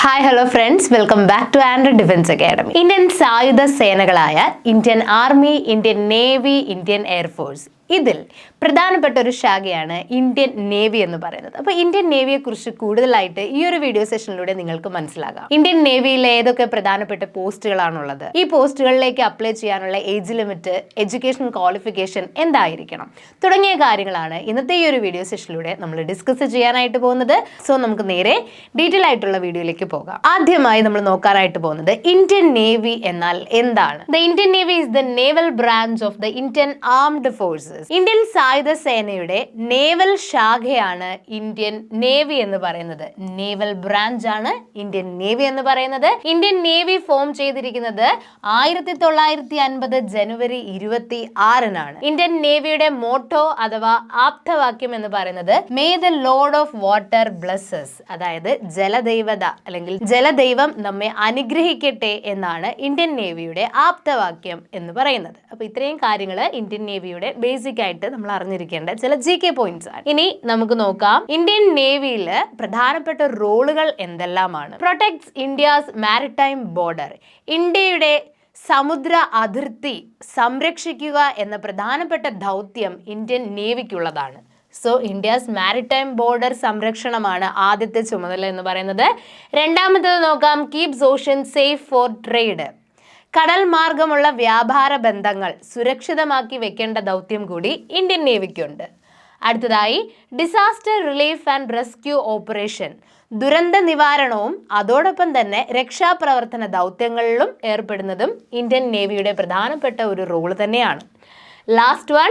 Hi hello friends welcome back to Andra defence academy Indian സായുധ സേനകളായ Indian army Indian navy Indian air force ഇതിൽ പ്രധാനപ്പെട്ട ഒരു ശാഖയാണ് Indian navy എന്ന് പറയുന്നത്. അപ്പോൾ ഇന്ത്യൻ നേവിയെ കുറിച്ച് കൂടുതലായിട്ട് ഈ ഒരു വീഡിയോ സെഷനിലൂടെ നിങ്ങൾക്ക് മനസ്സിലാകാം. ഇന്ത്യൻ നേവിയിലെ ഏതൊക്കെ പ്രധാനപ്പെട്ട പോസ്റ്റുകളാണുള്ളത്? ഈ പോസ്റ്റുകളിലേക്ക് അപ്ലൈ ചെയ്യാനുള്ള ഏജ് ലിമിറ്റ് എഡ്യൂക്കേഷൻ ക്വാളിഫിക്കേഷൻ എന്തായിരിക്കണം? തുടങ്ങിയ കാര്യങ്ങളാണ് ഇന്നത്തെ ഈ ഒരു വീഡിയോ സെഷനിലൂടെ നമ്മൾ ഡിസ്കസ് ചെയ്യാനായിട്ട് പോകുന്നത്. സോ നമുക്ക് നേരെ ഡീറ്റെയിൽ ആയിട്ടുള്ള വീഡിയോയിലേക്ക് പോകാം. ആദ്യമായി നമ്മൾ നോക്കാനായിട്ട് പോകുന്നത് ഇന്ത്യൻ നേവി എന്നാൽ എന്താണ്? The Indian navy is the naval branch of the Indian armed forces Indian സായുധ സേനയുടെ നേവൽ ശാഖയാണ് ഇന്ത്യൻ നേവി എന്ന് പറയുന്നത്. നേവൽ ബ്രാഞ്ച് ആണ് ഇന്ത്യൻ നേവി എന്ന് പറയുന്നത്. ഇന്ത്യൻ നേവി ഫോം ചെയ്തിരിക്കുന്നത് ആയിരത്തി തൊള്ളായിരത്തി അൻപത് ജനുവരി ഇരുപത്തി ആറിനാണ് ഇന്ത്യൻ നേവിയുടെ മോട്ടോ അഥവാ ആപ്തവാക്യം എന്ന് പറയുന്നത് may the lord of water blesses അതായത് ജലദൈവത അല്ലെങ്കിൽ ജലദൈവം നമ്മെ അനുഗ്രഹിക്കട്ടെ എന്നാണ് ഇന്ത്യൻ നേവിയുടെ ആപ്തവാക്യം എന്ന് പറയുന്നത്. അപ്പൊ ഇത്രയും കാര്യങ്ങൾ ഇന്ത്യൻ നേവിയുടെ ബേസിക് ആയിട്ട് നമ്മൾ അറിഞ്ഞിരിക്കേണ്ട ചില ജി കെ പോയിന്റ്സ് ആണ്. ഇനി നമുക്ക് നോക്കാം. ഇന്ത്യൻ നേവിയിൽ പ്രധാനപ്പെട്ട റോളുകൾ എന്തെല്ലാമാണ്? പ്രൊട്ടക്ട്സ് ഇന്ത്യാസ് മാരിടൈം ബോർഡർ ഇന്ത്യയുടെ സമുദ്ര അതിർത്തി സംരക്ഷിക്കുക എന്ന പ്രധാനപ്പെട്ട ദൗത്യം ഇന്ത്യൻ നേവിക്കുള്ളതാണ് സോ ഇന്ത്യാസ് മാരിടൈം ബോർഡർ സംരക്ഷണമാണ് ആദ്യത്തെ ചുമതല എന്ന് പറയുന്നത്. രണ്ടാമത്തേത് നോക്കാം. Keeps ocean safe for trade കടൽ മാർഗമുള്ള വ്യാപാര ബന്ധങ്ങൾ സുരക്ഷിതമാക്കി വെക്കേണ്ട ദൗത്യം കൂടി ഇന്ത്യൻ നേവിക്കുണ്ട്. അടുത്തതായി disaster relief and rescue operation ദുരന്ത നിവാരണവും അതോടൊപ്പം തന്നെ രക്ഷാപ്രവർത്തന ദൗത്യങ്ങളിലും ഏർപ്പെടുന്നതും ഇന്ത്യൻ നേവിയുടെ പ്രധാനപ്പെട്ട ഒരു റോൾ തന്നെയാണ്. Last one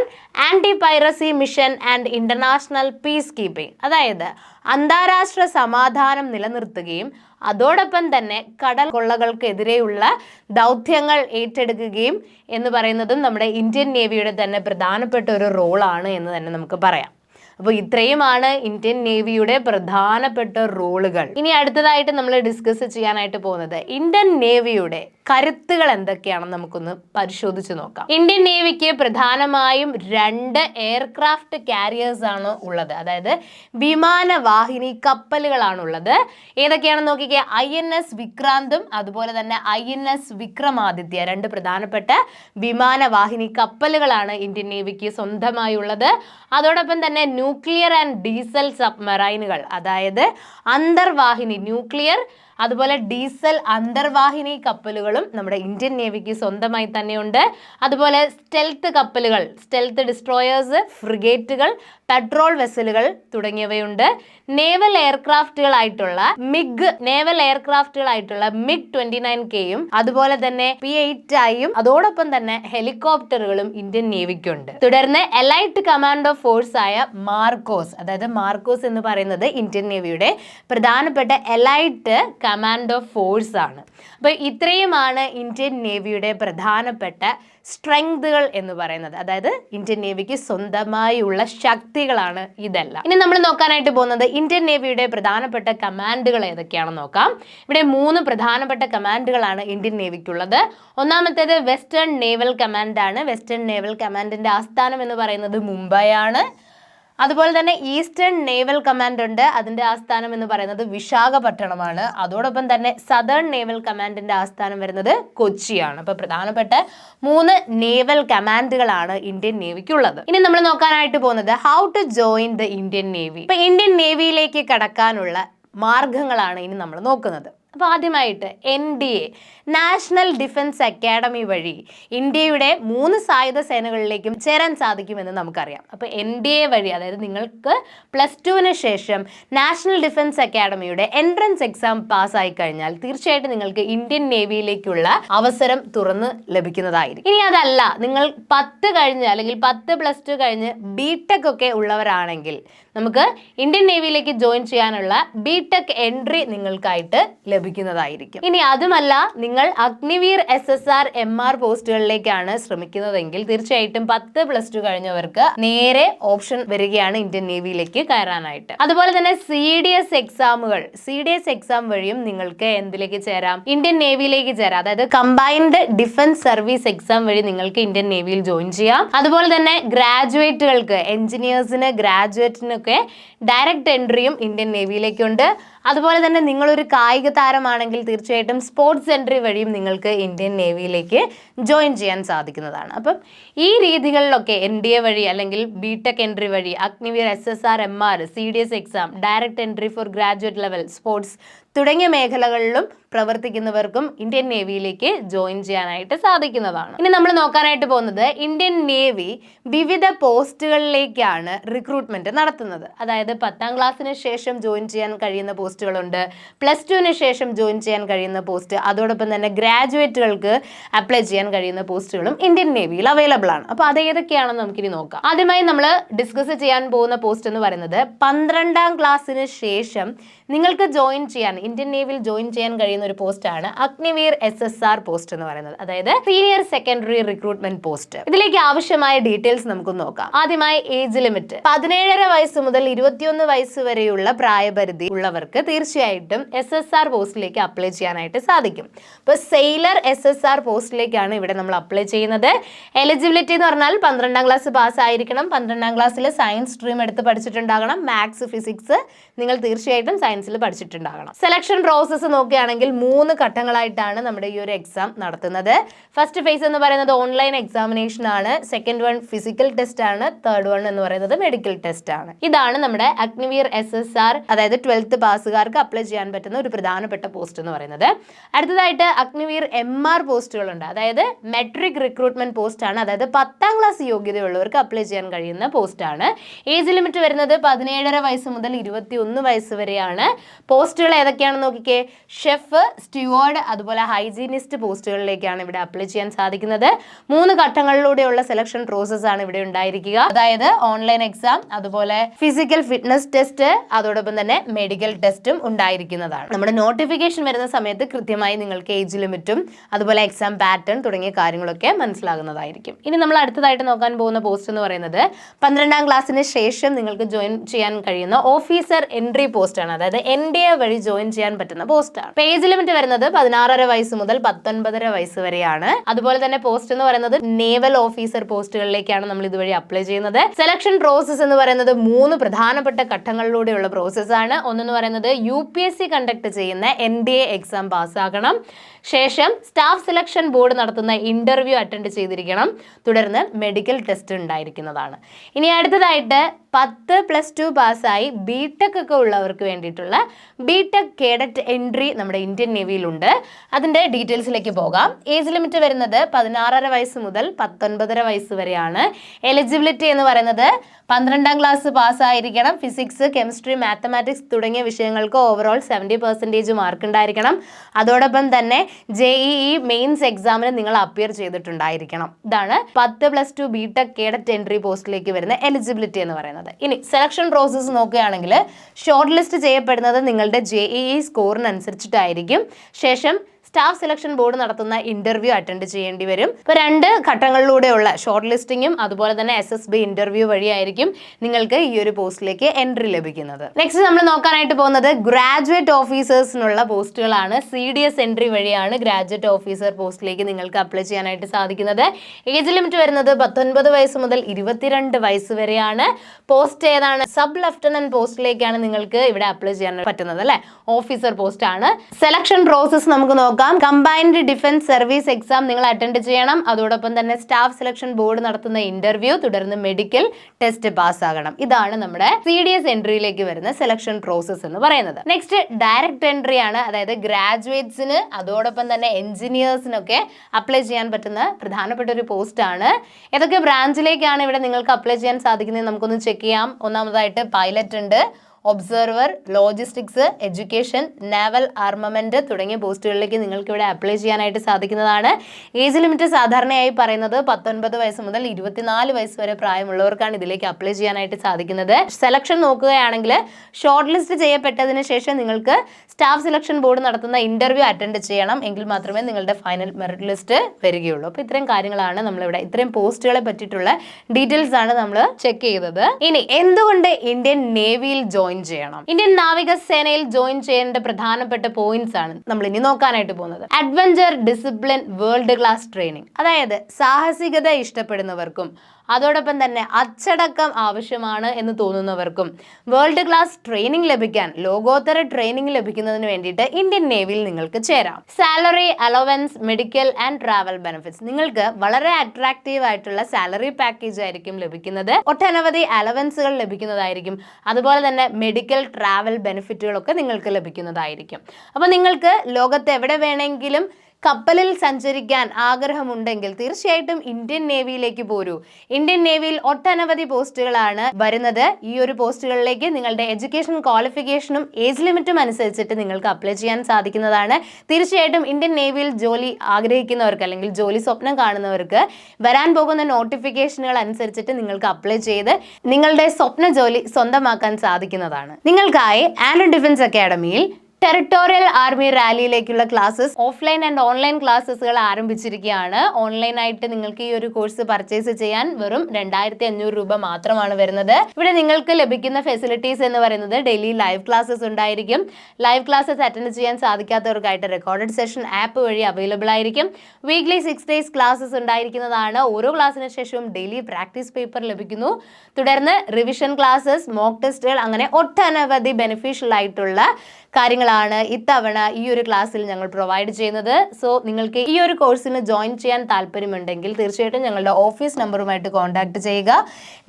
anti piracy mission and international peace keeping അതായത് അന്താരാഷ്ട്ര സമാധാനം നിലനിർത്തുകയും അതോടൊപ്പം തന്നെ കടൽ കൊള്ളകൾക്കെതിരെയുള്ള ദൗത്യങ്ങൾ ഏറ്റെടുക്കുകയും എന്ന് പറയുന്നതും നമ്മുടെ ഇന്ത്യൻ നേവിയുടെ തന്നെ പ്രധാനപ്പെട്ട ഒരു റോളാണ് എന്ന് തന്നെ നമുക്ക് പറയാം. അപ്പോൾ ഇത്രയുമാണ് ഇന്ത്യൻ നേവിയുടെ പ്രധാനപ്പെട്ട റോളുകൾ. ഇനി അടുത്തതായിട്ട് നമ്മൾ ഡിസ്കസ് ചെയ്യാനായിട്ട് പോകുന്നത് ഇന്ത്യൻ നേവിയുടെ കരുത്തുകൾ എന്തൊക്കെയാണെന്ന് നമുക്കൊന്ന് പരിശോധിച്ച് നോക്കാം. ഇന്ത്യൻ നേവിക്ക് പ്രധാനമായും രണ്ട് എയർക്രാഫ്റ്റ് കാരിയേഴ്സ് ആണ് ഉള്ളത്. അതായത് വിമാനവാഹിനി കപ്പലുകളാണ് ഉള്ളത് ഏതൊക്കെയാണെന്ന് നോക്കിക്കേ? ഐ എൻ എസ് വിക്രാന്തും അതുപോലെ തന്നെ ഐ എൻ എസ് വിക്രമാദിത്യ രണ്ട് പ്രധാനപ്പെട്ട വിമാനവാഹിനി കപ്പലുകളാണ് ഇന്ത്യൻ നേവിക്ക് സ്വന്തമായുള്ളത്. അതോടൊപ്പം തന്നെ ന്യൂക്ലിയർ ആൻഡ് ഡീസൽ സബ്മറൈനുകൾ അതായത് അന്തർവാഹിനി ന്യൂക്ലിയർ അതുപോലെ ഡീസൽ അന്തർവാഹിനി കപ്പലുകളും നമ്മുടെ ഇന്ത്യൻ നേവിക്ക് സ്വന്തമായി തന്നെയുണ്ട്. അതുപോലെ സ്റ്റെൽത്ത് കപ്പലുകൾ സ്റ്റെൽത്ത് ഡിസ്ട്രോയേഴ്സ് ഫ്രിഗേറ്റുകൾ പെട്രോൾ വെസലുകൾ തുടങ്ങിയവയുണ്ട്. നേവൽ എയർക്രാഫ്റ്റുകളായിട്ടുള്ള മിഗ് നേവൽ എയർക്രാഫ്റ്റുകളായിട്ടുള്ള മിഗ് ട്വന്റി നയൻ കെയും അതുപോലെ തന്നെ പി എയ്റ്റ് ഐയും അതോടൊപ്പം തന്നെ ഹെലികോപ്റ്ററുകളും ഇന്ത്യൻ നേവിക്കുണ്ട്. തുടർന്ന് എലൈറ്റ് കമാൻഡോ ഫോഴ്സ് ആയ മാർക്കോസ് അതായത് മാർക്കോസ് എന്ന് പറയുന്നത് ഇന്ത്യൻ നേവിയുടെ പ്രധാനപ്പെട്ട എലൈറ്റ് കമാൻഡോ ഫോഴ്സ് ആണ്. അപ്പോൾ ഇത്രയുമാണ് ഇന്ത്യൻ നേവിയുടെ പ്രധാനപ്പെട്ട സ്ട്രെങ്തുകൾ എന്ന് പറയുന്നത്. അതായത് ഇന്ത്യൻ നേവിക്ക് സ്വന്തമായുള്ള ശക്തികളാണ് ഇതെല്ലാം. ഇനി നമ്മൾ നോക്കാനായിട്ട് പോകുന്നത് ഇന്ത്യൻ നേവിയുടെ പ്രധാനപ്പെട്ട കമാൻഡുകൾ ഏതൊക്കെയാണെന്ന് നോക്കാം. ഇവിടെ മൂന്ന് പ്രധാനപ്പെട്ട കമാൻഡുകളാണ് ഇന്ത്യൻ നേവിക്കുള്ളത്. ഒന്നാമത്തേത് വെസ്റ്റേൺ നേവൽ കമാൻഡാണ് വെസ്റ്റേൺ നേവൽ കമാൻഡിന്റെ ആസ്ഥാനം എന്ന് പറയുന്നത് മുംബൈ ആണ്. അതുപോലെ തന്നെ ഈസ്റ്റേൺ നേവൽ കമാൻഡ് ഉണ്ട്. അതിന്റെ ആസ്ഥാനം എന്ന് പറയുന്നത് വിശാഖപട്ടണമാണ്. അതോടൊപ്പം തന്നെ സദേൺ നേവൽ കമാൻഡിന്റെ ആസ്ഥാനം വരുന്നത് കൊച്ചിയാണ്. അപ്പൊ പ്രധാനപ്പെട്ട മൂന്ന് നേവൽ കമാൻഡുകളാണ് ഇന്ത്യൻ നേവിക്കുള്ളത്. ഇനി നമ്മൾ നോക്കാനായിട്ട് പോകുന്നത് how to join the Indian navy ഇപ്പൊ ഇന്ത്യൻ നേവിയിലേക്ക് കടക്കാനുള്ള മാർഗങ്ങളാണ് ഇനി നമ്മൾ നോക്കുന്നത്. അപ്പോൾ ആദ്യമായിട്ട് N D A national defence academy വഴി ഇന്ത്യയുടെ മൂന്ന് സായുധ സേനകളിലേക്കും ചേരാൻ സാധിക്കുമെന്ന് നമുക്കറിയാം. അപ്പോൾ എൻ ഡി എ വഴി അതായത് നിങ്ങൾക്ക് പ്ലസ് ടുവിന് ശേഷം നാഷണൽ ഡിഫൻസ് അക്കാഡമിയുടെ എൻട്രൻസ് എക്സാം പാസ്സായി കഴിഞ്ഞാൽ തീർച്ചയായിട്ടും നിങ്ങൾക്ക് ഇന്ത്യൻ നേവിയിലേക്കുള്ള അവസരം തുറന്ന് ലഭിക്കുന്നതായിരിക്കും. ഇനി അതല്ല നിങ്ങൾ പത്ത് കഴിഞ്ഞ് അല്ലെങ്കിൽ പത്ത് പ്ലസ് ടു കഴിഞ്ഞ് ബി ടെക് ഒക്കെ ഉള്ളവരാണെങ്കിൽ നമുക്ക് ഇന്ത്യൻ നേവിയിലേക്ക് ജോയിൻ ചെയ്യാനുള്ള ബി ടെക് എൻട്രി നിങ്ങൾക്കായിട്ട് ലഭിക്കുന്നതായിരിക്കും. ഇനി അതുമല്ല നിങ്ങൾ Agniveer S S R M R പോസ്റ്റുകളിലേക്കാണ് ശ്രമിക്കുന്നതെങ്കിൽ തീർച്ചയായിട്ടും പത്ത് പ്ലസ് ടു കഴിഞ്ഞവർക്ക് നേരെ ഓപ്ഷൻ വരികയാണ് ഇന്ത്യൻ നേവിയിലേക്ക് കയറാനായിട്ട്. അതുപോലെ തന്നെ സി ഡി എസ് എക്സാമുകൾ സി ഡി എസ് എക്സാം വഴിയും നിങ്ങൾക്ക് എന്തിലേക്ക് ചേരാം? ഇന്ത്യൻ നേവിയിലേക്ക് ചേരാം. അതായത് കമ്പൈൻഡ് ഡിഫൻസ് സർവീസ് എക്സാം വഴി നിങ്ങൾക്ക് ഇന്ത്യൻ നേവിയിൽ ജോയിൻ ചെയ്യാം. അതുപോലെ തന്നെ ഗ്രാജുവേറ്റുകൾക്ക് എഞ്ചിനീയേഴ്സിന് ഗ്രാജുവേറ്റിനൊക്കെ ഡയറക്റ്റ് എൻട്രിയും ഇന്ത്യൻ നേവിയിലേക്കുണ്ട്. അതുപോലെ തന്നെ നിങ്ങളൊരു കായിക താരമാണെങ്കിൽ തീർച്ചയായിട്ടും സ്പോർട്സ് എൻട്രി വഴിയും നിങ്ങൾക്ക് ഇന്ത്യൻ നേവിയിലേക്ക് ജോയിൻ ചെയ്യാൻ സാധിക്കുന്നതാണ്. അപ്പം ഈ രീതികളിലൊക്കെ എൻ ഡി എ വഴി അല്ലെങ്കിൽ ബി ടെക് എൻട്രി വഴി Agniveer S S R M R C D S exam direct entry for graduate level sports തുടങ്ങിയ മേഖലകളിലും പ്രവർത്തിക്കുന്നവർക്കും ഇന്ത്യൻ നേവിയിലേക്ക് ജോയിൻ ചെയ്യാനായിട്ട് സാധിക്കുന്നതാണ്. ഇനി നമ്മൾ നോക്കാനായിട്ട് പോകുന്നത് ഇന്ത്യൻ നേവി വിവിധ പോസ്റ്റുകളിലേക്കാണ് റിക്രൂട്ട്മെന്റ് നടത്തുന്നത്. അതായത് പത്താം ക്ലാസ്സിന് ശേഷം ജോയിൻ ചെയ്യാൻ കഴിയുന്ന പോസ്റ്റുകളുണ്ട്. പ്ലസ് ടുവിന് ശേഷം ജോയിൻ ചെയ്യാൻ കഴിയുന്ന പോസ്റ്റ് അതോടൊപ്പം തന്നെ ഗ്രാജുവേറ്റുകൾക്ക് അപ്ലൈ ചെയ്യാൻ കഴിയുന്ന പോസ്റ്റുകളും ഇന്ത്യൻ നേവിയിൽ അവൈലബിൾ ആണ്. അപ്പോൾ അത് ഏതൊക്കെയാണെന്ന് നമുക്കിനി നോക്കാം. ആദ്യമായി നമ്മൾ ഡിസ്കസ് ചെയ്യാൻ പോകുന്ന പോസ്റ്റ് എന്ന് പറയുന്നത് പന്ത്രണ്ടാം ക്ലാസ്സിന് ശേഷം നിങ്ങൾക്ക് ജോയിൻ ചെയ്യാൻ ഇന്ത്യൻ നേവിയിൽ ജോയിൻ ചെയ്യാൻ കഴിയുന്ന ഒരു പോസ്റ്റാണ് Agniveer S S R post എന്ന് പറയുന്നത്. അതായത് സീനിയർ സെക്കൻഡറി റിക്രൂട്ട്മെന്റ് പോസ്റ്റ് ഇതിലേക്ക് ആവശ്യമായ ഡീറ്റെയിൽസ് നമുക്ക് നോക്കാം. ആദ്യമായി ഏജ് ലിമിറ്റ് പതിനേഴര വയസ്സ് മുതൽ ഇരുപത്തിയൊന്ന് വയസ്സ് വരെയുള്ള പ്രായപരിധി ഉള്ളവർക്ക് തീർച്ചയായിട്ടും എസ് എസ് ആർ പോസ്റ്റിലേക്ക് അപ്ലൈ ചെയ്യാനായിട്ട് സാധിക്കും. ഇപ്പൊ സെയിലർ എസ് എസ് ആർ പോസ്റ്റിലേക്കാണ് ഇവിടെ നമ്മൾ അപ്ലൈ ചെയ്യുന്നത്. എലിജിബിലിറ്റി എന്ന് പറഞ്ഞാൽ പന്ത്രണ്ടാം ക്ലാസ് പാസ് ആയിരിക്കണം. പന്ത്രണ്ടാം ക്ലാസ്സിൽ സയൻസ് സ്ട്രീം എടുത്ത് പഠിച്ചിട്ടുണ്ടാകണം. മാത്സ് ഫിസിക്സ് നിങ്ങൾ തീർച്ചയായിട്ടും സയൻസിൽ പഠിച്ചിട്ടുണ്ടാകണം. സെലക്ഷൻ പ്രോസസ്സ് നോക്കുകയാണെങ്കിൽ മൂന്ന് ഘട്ടങ്ങളായിട്ടാണ് നമ്മുടെ ഈ ഒരു എക്സാം നടത്തുന്നത്. ഫസ്റ്റ് ഫേസ് എന്ന് പറയുന്നത് ഓൺലൈൻ എക്സാമിനേഷൻ ആണ്. സെക്കൻഡ് വൺ ഫിസിക്കൽ ടെസ്റ്റ് ആണ്. തേർഡ് വൺ എന്ന് പറയുന്നത് മെഡിക്കൽ ടെസ്റ്റ് ആണ്. ഇതാണ് നമ്മുടെ അഗ്നിവീർ എസ് എസ് ആർ അതായത് ട്വൽത്ത് പാസ്സുകാർക്ക് അപ്ലൈ ചെയ്യാൻ പറ്റുന്ന ഒരു പ്രധാനപ്പെട്ട പോസ്റ്റ് എന്ന് പറയുന്നത്. അടുത്തതായിട്ട് അഗ്നിവീർ എം ആർ പോസ്റ്റുകളുണ്ട് അതായത് മെട്രിക് റിക്രൂട്ട്മെന്റ് പോസ്റ്റ് ആണ്. അതായത് പത്താം ക്ലാസ് യോഗ്യതയുള്ളവർക്ക് അപ്ലൈ ചെയ്യാൻ കഴിയുന്ന പോസ്റ്റ് ആണ്. ഏജ് ലിമിറ്റ് വരുന്നത് പതിനേഴര വയസ്സ് മുതൽ ഇരുപത്തി ഒന്ന് വയസ്സ് വരെയാണ്. പോസ്റ്റുകൾ ഏതൊക്കെയാണെന്ന് നോക്കിക്കേ. ഷെഫ് സ്റ്റുവേർഡ് അതുപോലെ ഹൈജീനിസ്റ്റ് പോസ്റ്റുകളിലേക്കാണ് ഇവിടെ അപ്ലൈ ചെയ്യാൻ സാധിക്കുന്നത്. മൂന്ന് ഘട്ടങ്ങളിലൂടെയുള്ള സെലക്ഷൻ പ്രോസസ് ആണ് ഇവിടെ ഉണ്ടായിരിക്കുക. അതായത് ഓൺലൈൻ എക്സാം അതുപോലെ ഫിസിക്കൽ ഫിറ്റ്നസ് ടെസ്റ്റ് അതോടൊപ്പം തന്നെ മെഡിക്കൽ ടെസ്റ്റും ഉണ്ടായിരിക്കുന്നതാണ്. നമ്മുടെ നോട്ടിഫിക്കേഷൻ വരുന്ന സമയത്ത് കൃത്യമായി നിങ്ങൾക്ക് ഏജ് ലിമിറ്റും അതുപോലെ എക്സാം പാറ്റേൺ തുടങ്ങിയ കാര്യങ്ങളൊക്കെ മനസ്സിലാകുന്നതായിരിക്കും. ഇനി നമ്മൾ അടുത്തതായിട്ട് നോക്കാൻ പോകുന്ന പോസ്റ്റ് എന്ന് പറയുന്നത് പന്ത്രണ്ടാം ക്ലാസ്സിന് ശേഷം നിങ്ങൾക്ക് ജോയിൻ ചെയ്യാൻ കഴിയുന്ന ഓഫീസർ എൻട്രി പോസ്റ്റ് ആണ്. അതായത് എൻ ഡി എ വഴി ജോയിൻ ചെയ്യാൻ പറ്റുന്ന പോസ്റ്റാണ് പേജ് ലിമിറ്റ് വരുന്നത് പതിനാറര വയസ്സ് മുതൽ പത്തൊൻപതര വയസ്സ് വരെയാണ്. അതുപോലെ തന്നെ പോസ്റ്റ് എന്ന് പറയുന്നത് നേവൽ ഓഫീസർ പോസ്റ്റുകളിലേക്കാണ് നമ്മൾ ഇതുവഴി അപ്ലൈ ചെയ്യുന്നത്. സെലക്ഷൻ പ്രോസസ്സ് എന്ന് പറയുന്നത് മൂന്ന് പ്രധാനപ്പെട്ട ഘട്ടങ്ങളിലൂടെയുള്ള പ്രോസസ്സ് ആണ്. ഒന്നെന്ന് പറയുന്നത് U P S C conduct ചെയ്യുന്ന എൻ ഡി എ എക്സാം പാസ്സാകണം ശേഷം സ്റ്റാഫ് സെലക്ഷൻ ബോർഡ് നടത്തുന്ന ഇന്റർവ്യൂ അറ്റൻഡ് ചെയ്തിരിക്കണം. തുടർന്ന് മെഡിക്കൽ ടെസ്റ്റ് ഉണ്ടായിരിക്കുന്നതാണ്. ഇനി അടുത്തതായിട്ട് പത്ത് പ്ലസ് ടു പാസ്സായി ബി ടെക് ഒക്കെ ഉള്ളവർക്ക് വേണ്ടിയിട്ടുള്ള ബി ടെക് കേഡറ്റ് എൻട്രി നമ്മുടെ ഇന്ത്യൻ നേവിയിലുണ്ട്. അതിന്റെ ഡീറ്റെയിൽസിലേക്ക് പോകാം. ഏജ് ലിമിറ്റ് വരുന്നത് പതിനാറര വയസ്സ് മുതൽ പത്തൊൻപതര വയസ്സ് വരെയാണ്. എലിജിബിലിറ്റി എന്ന് പറയുന്നത് പന്ത്രണ്ടാം ക്ലാസ് പാസ്സായിരിക്കണം. ഫിസിക്സ് കെമിസ്ട്രി മാത്തമാറ്റിക്സ് തുടങ്ങിയ വിഷയങ്ങൾക്ക് ഓവറോൾ സെവന്റി പെർസെന്റേജ് മാർക്ക് ഉണ്ടായിരിക്കണം. അതോടൊപ്പം തന്നെ ജെ ഇ ഇ മെയിൻസ് എക്സാമിന് നിങ്ങൾ അപ്പിയർ ചെയ്തിട്ടുണ്ടായിരിക്കണം. ഇതാണ് പത്ത് plus two B tech cadet entry പോസ്റ്റിലേക്ക് വരുന്ന എലിജിബിലിറ്റി എന്ന് പറയുന്നത്. ഇനി സെലക്ഷൻ പ്രോസസ്സ് നോക്കുകയാണെങ്കിൽ ഷോർട്ട് ലിസ്റ്റ് ചെയ്യപ്പെടുന്നത് നിങ്ങളുടെ ജെ ഇ സ്കോറിനനുസരിച്ചിട്ടായിരിക്കും ശേഷം സ്റ്റാഫ് സെലക്ഷൻ ബോർഡ് നടത്തുന്ന ഇന്റർവ്യൂ അറ്റൻഡ് ചെയ്യേണ്ടി വരും. ഇപ്പോൾ രണ്ട് ഘട്ടങ്ങളിലൂടെയുള്ള ഷോർട്ട് ലിസ്റ്റിങ്ങും അതുപോലെ തന്നെ എസ് എസ് ബി ഇന്റർവ്യൂ വഴിയായിരിക്കും നിങ്ങൾക്ക് ഈ ഒരു പോസ്റ്റിലേക്ക് എൻട്രി ലഭിക്കുന്നത്. നെക്സ്റ്റ് നമ്മൾ നോക്കാനായിട്ട് പോകുന്നത് ഗ്രാജുവേറ്റ് ഓഫീസേഴ്സിനുള്ള പോസ്റ്റുകളാണ്. സി ഡി എസ് എൻട്രി വഴിയാണ് ഗ്രാജുവേറ്റ് ഓഫീസർ പോസ്റ്റിലേക്ക് നിങ്ങൾക്ക് അപ്ലൈ ചെയ്യാനായിട്ട് സാധിക്കുന്നത്. ഏജ് ലിമിറ്റ് വരുന്നത് പത്തൊൻപത് വയസ്സ് മുതൽ ഇരുപത്തിരണ്ട് വയസ്സ് വരെയാണ്. പോസ്റ്റ് ഏതാണ്? സബ് ലഫ്റ്റനന്റ് പോസ്റ്റിലേക്കാണ് നിങ്ങൾക്ക് ഇവിടെ അപ്ലൈ ചെയ്യാൻ പറ്റുന്നത് അല്ലെ? ഓഫീസർ പോസ്റ്റ് ആണ്. സെലക്ഷൻ പ്രോസസ് നമുക്ക് നോക്കാം. കമ്പൈൻഡ് ഡിഫൻസ് സർവീസ് എക്സാം നിങ്ങൾ അറ്റൻഡ് ചെയ്യണം. അതോടൊപ്പം തന്നെ സ്റ്റാഫ് സെലക്ഷൻ ബോർഡ് നടത്തുന്ന ഇന്റർവ്യൂ തുടർന്ന് മെഡിക്കൽ ടെസ്റ്റ് പാസ്സാകണം ഇതാണ് നമ്മുടെ സി ഡി എസ് എൻട്രിയിലേക്ക് വരുന്ന സെലക്ഷൻ പ്രോസസ്സ് എന്ന് പറയുന്നത്. നെക്സ്റ്റ് ഡയറക്റ്റ് എൻട്രി ആണ്. അതായത് ഗ്രാജുവേറ്റ്സിന് അതോടൊപ്പം തന്നെ എഞ്ചിനീയേഴ്സിനൊക്കെ അപ്ലൈ ചെയ്യാൻ പറ്റുന്ന പ്രധാനപ്പെട്ട ഒരു പോസ്റ്റ് ആണ്. ഏതൊക്കെ ബ്രാഞ്ചിലേക്കാണ് ഇവിടെ നിങ്ങൾക്ക് അപ്ലൈ ചെയ്യാൻ സാധിക്കുന്നത്? നമുക്കൊന്ന് ചെക്ക് ചെയ്യാം. ഒന്നാമതായിട്ട് പൈലറ്റ് ഉണ്ട്. Observer logistics education naval armament തുടങ്ങിയ പോസ്റ്റുകളിലേക്ക് നിങ്ങൾക്ക് ഇവിടെ അപ്ലൈ ചെയ്യാനായിട്ട് സാധിക്കുന്നതാണ്. ഏജ് ലിമിറ്റ് സാധാരണയായി പറയുന്നത് പത്തൊൻപത് വയസ്സ് മുതൽ ഇരുപത്തിനാല് വയസ്സ് വരെ പ്രായമുള്ളവർക്കാണ് ഇതിലേക്ക് അപ്ലൈ ചെയ്യാനായിട്ട് സാധിക്കുന്നത്. സെലക്ഷൻ നോക്കുകയാണെങ്കിൽ ഷോർട്ട് ലിസ്റ്റ് ചെയ്യപ്പെട്ടതിന് ശേഷം നിങ്ങൾക്ക് സ്റ്റാഫ് സെലക്ഷൻ ബോർഡ് നടത്തുന്ന ഇന്റർവ്യൂ അറ്റൻഡ് ചെയ്യണം. എങ്കിൽ മാത്രമേ നിങ്ങളുടെ ഫൈനൽ മെറിറ്റ് ലിസ്റ്റ് വരികയുള്ളൂ. അപ്പോൾ ഇത്രയും കാര്യങ്ങളാണ് നമ്മളിവിടെ ഇത്രയും പോസ്റ്റുകളെ പറ്റിയിട്ടുള്ള ഡീറ്റെയിൽസ് ആണ് നമ്മൾ ചെക്ക് ചെയ്തത്. ഇനി എന്തുകൊണ്ട് ഇന്ത്യൻ നേവിയിൽ ജോയിൻ ചെയ്യണം. ഇന്ത്യൻ നാവികസേനയിൽ ജോയിൻ ചെയ്യേണ്ട പ്രധാനപ്പെട്ട പോയിന്റ്സ് ആണ് നമ്മൾ ഇനി നോക്കാനായിട്ട് പോകുന്നത്. Adventure discipline world class training അതായത് സാഹസികത ഇഷ്ടപ്പെടുന്നവർക്കും അതോടൊപ്പം തന്നെ അച്ചടക്കം ആവശ്യമാണ് എന്ന് തോന്നുന്നവർക്കും. വേൾഡ് ക്ലാസ് ട്രെയിനിങ് ലഭിക്കാൻ ലോകോത്തര ട്രെയിനിങ് ലഭിക്കുന്നതിന് വേണ്ടിയിട്ട് ഇന്ത്യൻ നേവിയിൽ നിങ്ങൾക്ക് ചേരാം. Salary allowance medical and travel benefits. നിങ്ങൾക്ക് വളരെ അട്രാക്റ്റീവ് ആയിട്ടുള്ള സാലറി പാക്കേജ് ആയിരിക്കും ലഭിക്കുന്നത്. ഒട്ടനവധി അലവൻസുകൾ ലഭിക്കുന്നതായിരിക്കും. അതുപോലെ തന്നെ മെഡിക്കൽ ട്രാവൽ ബെനിഫിറ്റുകളൊക്കെ നിങ്ങൾക്ക് ലഭിക്കുന്നതായിരിക്കും. അപ്പോൾ നിങ്ങൾക്ക് ലോകത്ത് എവിടെ വേണമെങ്കിലും കപ്പലിൽ സഞ്ചരിക്കാൻ ആഗ്രഹമുണ്ടെങ്കിൽ തീർച്ചയായിട്ടും ഇന്ത്യൻ നേവിയിലേക്ക് പോരൂ. ഇന്ത്യൻ നേവിയിൽ ഒട്ടനവധി പോസ്റ്റുകളാണ് വരുന്നത്. ഈ ഒരു പോസ്റ്റുകളിലേക്ക് നിങ്ങളുടെ എഡ്യൂക്കേഷൻ ക്വാളിഫിക്കേഷനും ഏജ് ലിമിറ്റും അനുസരിച്ചിട്ട് നിങ്ങൾക്ക് അപ്ലൈ ചെയ്യാൻ സാധിക്കുന്നതാണ്. തീർച്ചയായിട്ടും ഇന്ത്യൻ നേവിയിൽ ജോലി ആഗ്രഹിക്കുന്നവർക്ക് അല്ലെങ്കിൽ ജോലി സ്വപ്നം കാണുന്നവർക്ക് വരാൻ പോകുന്ന നോട്ടിഫിക്കേഷനുകൾ അനുസരിച്ചിട്ട് നിങ്ങൾക്ക് അപ്ലൈ ചെയ്ത് നിങ്ങളുടെ സ്വപ്ന ജോലി സ്വന്തമാക്കാൻ സാധിക്കുന്നതാണ്. നിങ്ങൾക്കായി ആൻഡ് ഡിഫൻസ് അക്കാഡമിയിൽ ടെറിട്ടോറിയൽ ആർമി റാലിയിലേക്കുള്ള ക്ലാസ്സസ് ഓഫ്ലൈൻ ആൻഡ് ഓൺലൈൻ ക്ലാസ്സസുകൾ ആരംഭിച്ചിരിക്കുകയാണ്. ഓൺലൈനായിട്ട് നിങ്ങൾക്ക് ഈ ഒരു കോഴ്സ് പർച്ചേസ് ചെയ്യാൻ വെറും രണ്ടായിരത്തി അഞ്ഞൂറ് രൂപ മാത്രമാണ് വരുന്നത്. ഇവിടെ നിങ്ങൾക്ക് ലഭിക്കുന്ന ഫെസിലിറ്റീസ് എന്ന് പറയുന്നത് ഡെയിലി ലൈവ് ക്ലാസ്സസ് ഉണ്ടായിരിക്കും. ലൈവ് ക്ലാസ്സസ് അറ്റൻഡ് ചെയ്യാൻ സാധിക്കാത്തവർക്കായിട്ട് റെക്കോർഡഡ് സെഷൻ ആപ്പ് വഴി അവൈലബിൾ ആയിരിക്കും. വീക്ക്ലി സിക്സ് ഡേയ്സ് ക്ലാസ്സസ് ഉണ്ടായിരിക്കുന്നതാണ്. ഓരോ ക്ലാസ്സിന് ശേഷവും ഡെയിലി പ്രാക്ടീസ് പേപ്പർ ലഭിക്കുന്നു. തുടർന്ന് റിവിഷൻ ക്ലാസ്സസ് മോക്ക് ടെസ്റ്റുകൾ അങ്ങനെ ഒട്ടനവധി ബെനിഫിഷ്യൽ ആയിട്ടുള്ള കാര്യങ്ങളാണ് ഇത്തവണ ഈ ഒരു ക്ലാസ്സിൽ ഞങ്ങൾ പ്രൊവൈഡ് ചെയ്യുന്നത്. സോ നിങ്ങൾക്ക് ഈ ഒരു കോഴ്സിന് ജോയിൻ ചെയ്യാൻ താല്പര്യമുണ്ടെങ്കിൽ തീർച്ചയായിട്ടും ഞങ്ങളുടെ ഓഫീസ് നമ്പറുമായിട്ട് കോൺടാക്ട് ചെയ്യുക.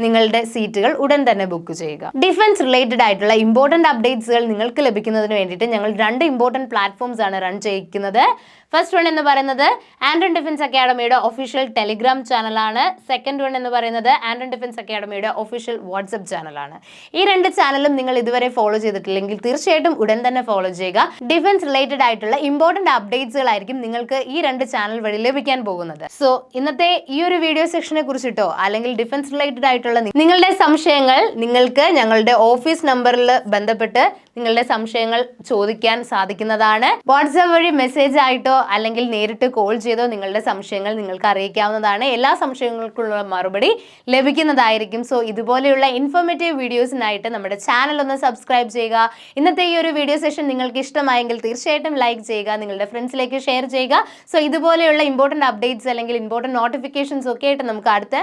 നിങ്ങളുടെ സീറ്റുകൾ ഉടൻ തന്നെ ബുക്ക് ചെയ്യുക. ഡിഫൻസ് റിലേറ്റഡ് ആയിട്ടുള്ള ഇമ്പോർട്ടന്റ് അപ്ഡേറ്റ്സുകൾ നിങ്ങൾക്ക് ലഭിക്കുന്നതിന് വേണ്ടിയിട്ട് ഞങ്ങൾ രണ്ട് ഇമ്പോർട്ടന്റ് പ്ലാറ്റ്ഫോംസ് ആണ് റൺ ചെയ്യിക്കുന്നത്. ഫസ്റ്റ് വൺ എന്ന് പറയുന്നത് ആൻഡ്രൻ ഡിഫൻസ് അക്കാഡമിയുടെ ഒഫീഷ്യൽ ടെലിഗ്രാം ചാനലാണ് സെക്കൻഡ് വൺ എന്ന് പറയുന്നത് ആൻഡ്രൻ ഡിഫൻസ് അക്കാഡമിയുടെ ഒഫീഷ്യൽ വാട്സപ്പ് ചാനലാണ് ഈ രണ്ട് ചാനലും നിങ്ങൾ ഇതുവരെ ഫോളോ ചെയ്തിട്ടില്ലെങ്കിൽ തീർച്ചയായിട്ടും ഉടൻ തന്നെ ഫോളോ ചെയ്യുക. ഡിഫൻസ് റിലേറ്റഡ് ആയിട്ടുള്ള ഇമ്പോർട്ടന്റ് അപ്ഡേറ്റ്സുകളായിരിക്കും നിങ്ങൾക്ക് ഈ രണ്ട് ചാനൽ വഴി ലഭിക്കാൻ പോകുന്നത്. സോ ഇന്നത്തെ ഈ ഒരു വീഡിയോ സെക്ഷനെ കുറിച്ചിട്ടോ അല്ലെങ്കിൽ ഡിഫൻസ് റിലേറ്റഡ് ആയിട്ടുള്ള നിങ്ങളുടെ സംശയങ്ങൾ നിങ്ങൾക്ക് ഞങ്ങളുടെ ഓഫീസ് നമ്പറിൽ ബന്ധപ്പെട്ട് നിങ്ങളുടെ സംശയങ്ങൾ ചോദിക്കാൻ സാധിക്കുന്നതാണ്. വാട്സാപ്പ് വഴി മെസ്സേജ് ആയിട്ടോ അല്ലെങ്കിൽ നേരിട്ട് കോൾ ചെയ്തോ നിങ്ങളുടെ സംശയങ്ങൾ നിങ്ങൾക്ക് അറിയിക്കാവുന്നതാണ്. എല്ലാ സംശയങ്ങൾക്കുള്ള മറുപടി ലഭിക്കുന്നതായിരിക്കും. സോ ഇതുപോലെയുള്ള ഇൻഫോർമേറ്റീവ് വീഡിയോസിനായിട്ട് നമ്മുടെ ചാനൽ ഒന്ന് സബ്സ്ക്രൈബ് ചെയ്യുക. ഇന്നത്തെ ഈ ഒരു വീഡിയോ സെഷൻ നിങ്ങൾക്ക് ഇഷ്ടമായെങ്കിൽ തീർച്ചയായിട്ടും ലൈക്ക് ചെയ്യുക നിങ്ങളുടെ ഫ്രണ്ട്സിലേക്ക് ഷെയർ ചെയ്യുക. സോ ഇതുപോലെയുള്ള ഇമ്പോർട്ടന്റ് അപ്ഡേറ്റ്സ് അല്ലെങ്കിൽ ഇമ്പോർട്ടന്റ് നോട്ടിഫിക്കേഷൻസ് ഒക്കെ ആയിട്ട് നമുക്ക് അടുത്ത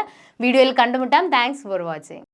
വീഡിയോയിൽ കണ്ടുമുട്ടാം. Thanks for watching